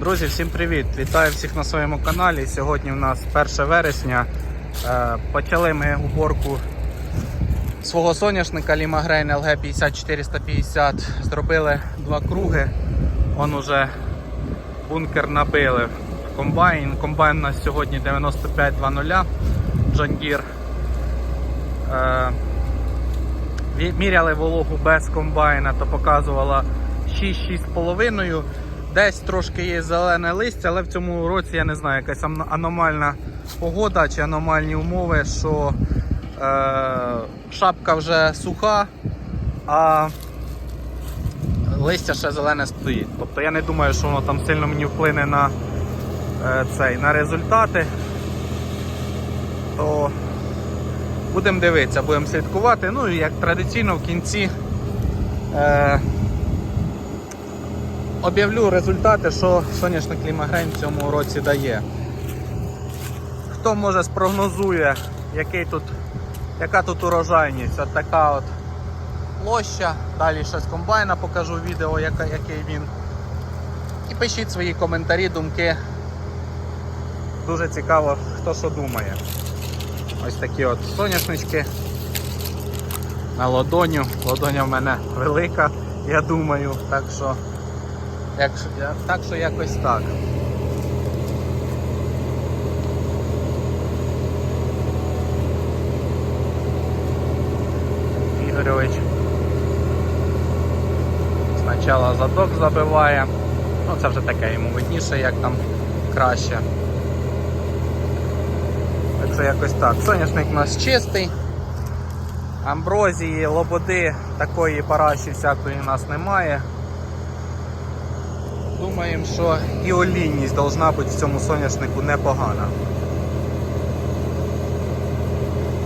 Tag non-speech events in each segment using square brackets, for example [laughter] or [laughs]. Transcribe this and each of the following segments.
Друзі, всім привіт! Вітаю всіх на своєму каналі. Сьогодні у нас 1 вересня. Е, Почали ми уборку свого соняшника Лімагрейн LG 50450. Зробили два круги. Он уже бункер набили. Комбайн. Комбайн у нас сьогодні 9520 John Deere. Е, Міряли вологу без комбайна, то показувала 6-6,5. Десь трошки є зелене листя, але в цьому році я не знаю, якась аномальна погода чи аномальні умови, що е, шапка вже суха, а листя ще зелене стоїть. Тобто я не думаю, що воно там сильно мені вплине на, е, цей, на результати. То Будемо дивитися, будемо слідкувати. Ну і як традиційно в кінці е, об'явлю результати, що соняшник Лімагрень в цьому році дає. Хто може спрогнозує, який тут, яка тут урожайність, от така от площа. Далі з комбайна покажу відео, яка, який він. І пишіть свої коментарі, думки. Дуже цікаво, хто що думає. Ось такі от соняшнички на ладоню. Ладоня в мене велика, я думаю, так що, як, так що якось так. Ігорьович спочатку задок забиває, ну це вже таке йому видніше, як там краще. Так що якось так. Соняшник у нас чистий. Амброзії, лободи, такої параші всякої у нас немає. Думаємо, що і олійність должна бути в цьому соняшнику непогана.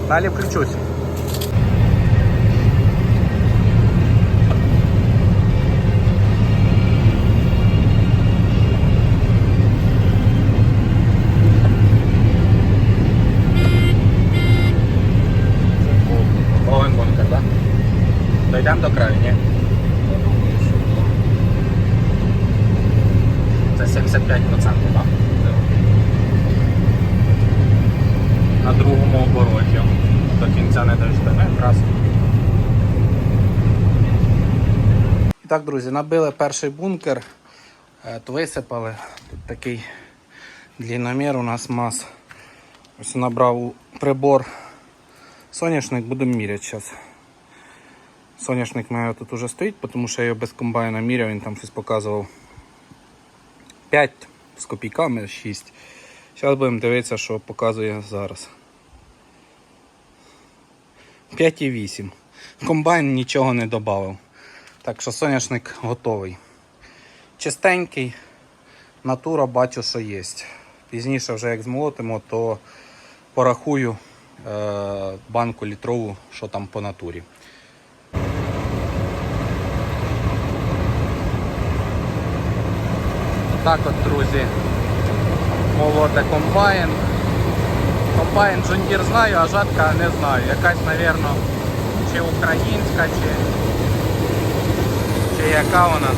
Далі включусь. Дойдемо до краю, ні? Це 75%, так? На другому обороті. До кінця не дождемо якраз. І так, друзі, набили перший бункер, е, висипали. Тут такий длинномір у нас мас. Ось набрав прибор Соняшник будемо міряти зараз. Соняшник у мене тут уже стоїть, тому що я його без комбайна міряв, він там щось показував 5 з копійками 6. Зараз будемо дивитися, що показує зараз. 5,8. Комбайн нічого не додав. Так що соняшник готовий. Чистенький, натура бачу, що є. Пізніше вже як змолотимо, то порахую е, банку літрову, що там по натурі. Так от, друзі, молоте комбайн. Комбайн John знаю, а жатка не знаю. Якась, мабуть, чи українська, чи, чи яка вона.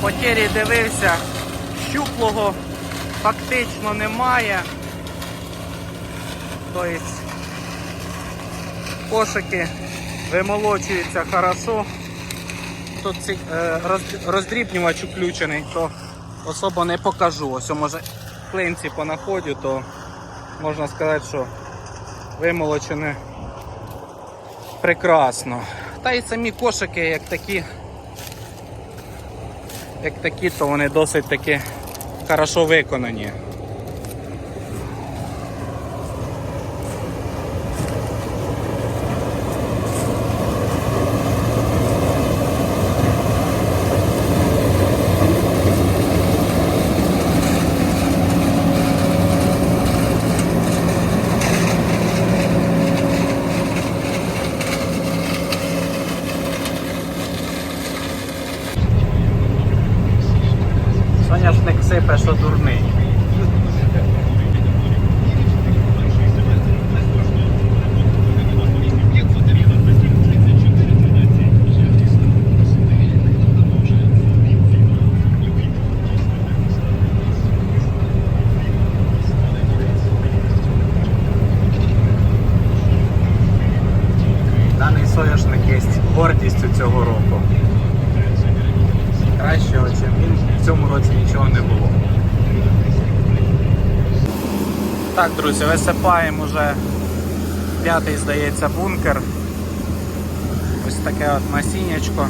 Потері дивився, щуплого фактично немає. Тобто кошики вимолочуються хорошо. Тут е, роз- роздрібнювач включений, то особо не покажу. Ось може клинці понаходю, то можна сказати, що вимолочене прекрасно. Та й самі кошики як такі як такі, то вони досить таки хорошо виконані. нічого не було. Так, друзі, висипаємо вже п'ятий, здається, бункер. Ось таке от насіннячко.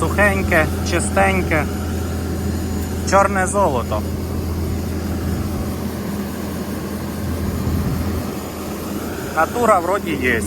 Сухеньке, чистеньке, чорне золото. Натура вроді є.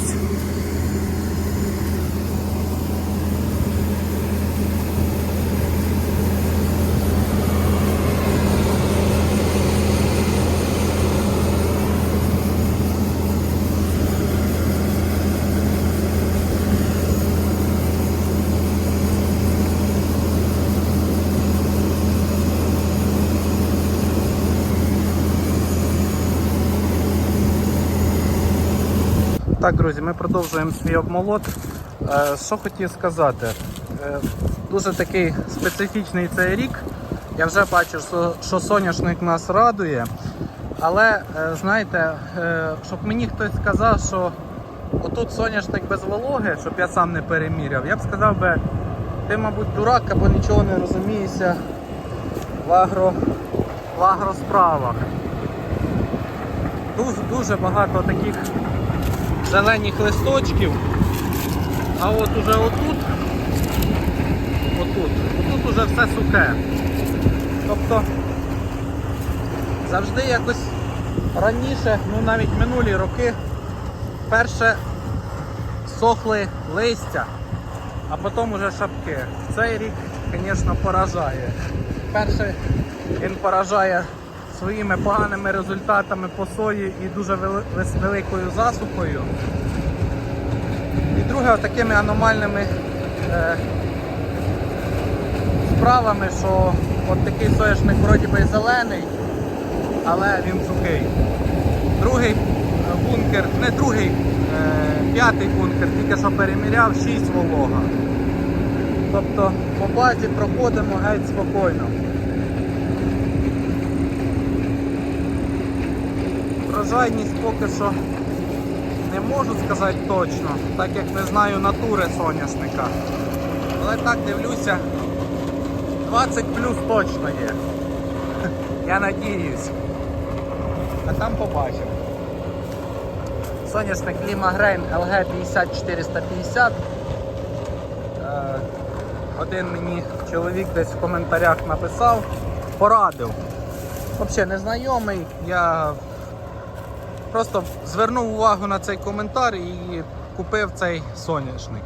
Так, друзі, ми продовжуємо свій обмолот. Е, Що хотів сказати? Е, Дуже такий специфічний цей рік. Я вже бачу, що, соняшник нас радує. Але е, знаєте, щоб мені хтось сказав, що отут соняшник без вологи, щоб я сам не переміряв, я б сказав би, ти, мабуть, дурак або нічого не розумієшся в, агро, в агросправах. Дуже, дуже багато таких зелених листочків. А от уже отут, отут, отут уже все сухе. Тобто завжди якось раніше, ну навіть минулі роки, перше сохли листя, а потім уже шапки. Цей рік, звісно, поражає. Перше він поражає своїми поганими результатами по сої і дуже великою засухою. І друге, такими аномальними е, справами, що от такий соняшник вроді би зелений, але він сухий. Другий е, бункер, не другий, е, п'ятий бункер, тільки що переміряв 6 волога. Тобто по базі проходимо геть спокійно. Врожайність поки що не можу сказати точно, так як не знаю натури соняшника. Але так дивлюся, 20 плюс точно є. [laughs] Я надіюсь. А там побачимо. Соняшник Lima Grain LG 50450. Е, Один мені чоловік десь в коментарях написав, порадив. Взагалі незнайомий, я Просто звернув увагу на цей коментар і купив цей соняшник.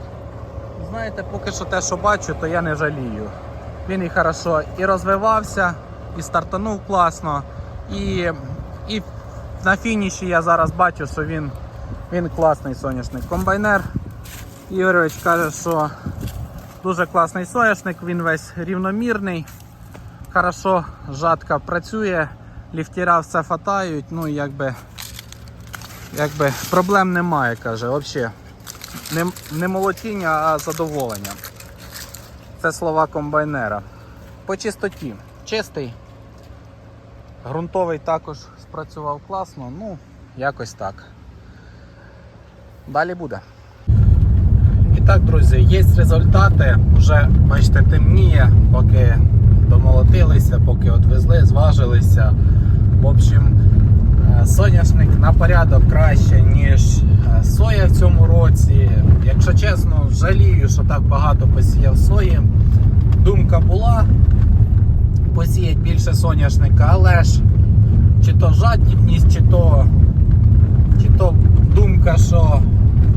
Знаєте, поки що те, що бачу, то я не жалію. Він і хорошо і розвивався, і стартанув класно. І, і на фініші я зараз бачу, що він, він класний соняшник. Комбайнер Ігорович каже, що дуже класний соняшник, він весь рівномірний, хорошо, жатка працює, ліфтіра все фатають, ну і якби якби проблем немає, каже, взагалі. Не, не молотіння, а задоволення. Це слова комбайнера. По чистоті. Чистий. Грунтовий також спрацював класно, ну, якось так. Далі буде. І так, друзі, є результати. Вже, бачите, темніє, поки домолотилися, поки відвезли, зважилися. В общем, Соняшник на порядок краще, ніж е, соя в цьому році. Якщо чесно, жалію, що так багато посіяв сої. Думка була посіяти більше соняшника, але ж чи то жадібність, чи то, чи то думка, що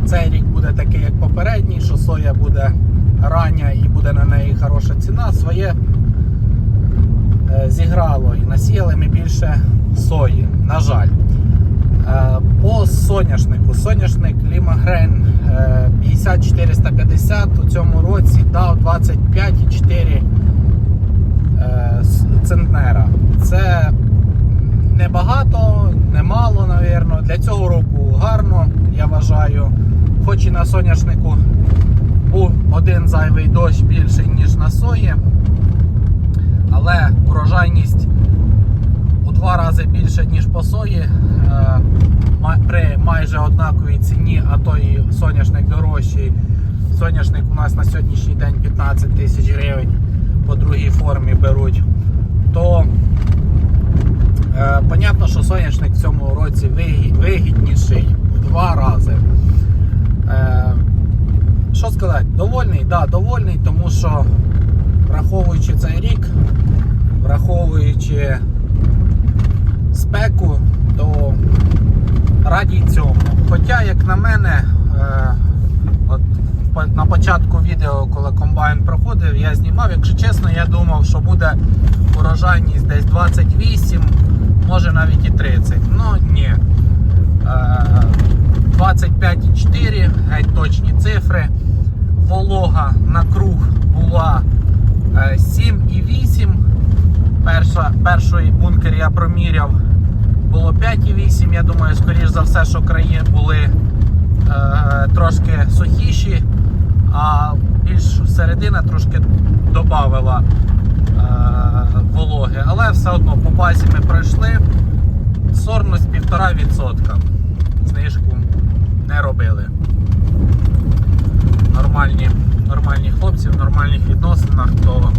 цей рік буде такий, як попередній, що соя буде рання і буде на неї хороша ціна, своє зіграло і насіяли ми більше сої, на жаль. Е, По соняшнику. Соняшник Lima Grain е, 50450 у цьому році дав 25,4 е, центнера. Це небагато, немало, напевно. Для цього року гарно, я вважаю. Хоч і на соняшнику був один зайвий дощ більший, ніж на сої, але урожайність у два рази більше, ніж по сої. е, При майже однаковій ціні, а то і соняшник дорожчий. Соняшник у нас на сьогоднішній день 15 тисяч гривень по другій формі беруть. То Е, понятно, що соняшник в цьому році вигідніший в два рази. Е, що сказати, довольний? Да, довольний, тому що враховуючи цей рік, враховуючи спеку, то раді цьому. Хоча, як на мене, е, от на початку відео, коли комбайн проходив, я знімав, якщо чесно, я думав, що буде урожайність десь 28, може навіть і 30. Ну ні. Е, 25,4, геть точні цифри. Волога на круг була е, 7,8. Перша, перший бункер я проміряв було 5,8. Я думаю, скоріш за все, що краї були е, трошки сухіші, а більш середина трошки додавала е, вологи. Але все одно по базі ми пройшли. Сорність 1,5%. Знижку не робили. Нормальні, нормальні хлопці в нормальних відносинах, то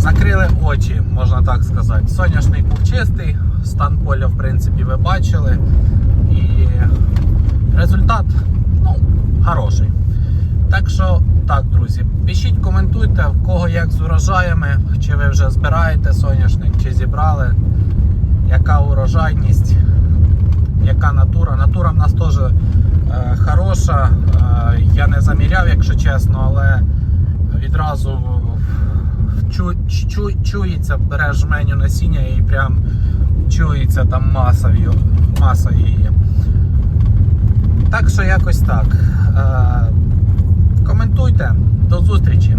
закрили очі, можна так сказати. Соняшник був чистий, стан поля, в принципі, ви бачили. І результат ну, хороший. Так що, так, друзі, пишіть, коментуйте, в кого як з урожаями, чи ви вже збираєте соняшник, чи зібрали, яка урожайність, яка натура. Натура в нас теж е, хороша. Е, я не заміряв, якщо чесно, але відразу чу, чу, чується, береш жменю насіння і прям чується там маса, маса її. Так що якось так. Е, коментуйте. До зустрічі.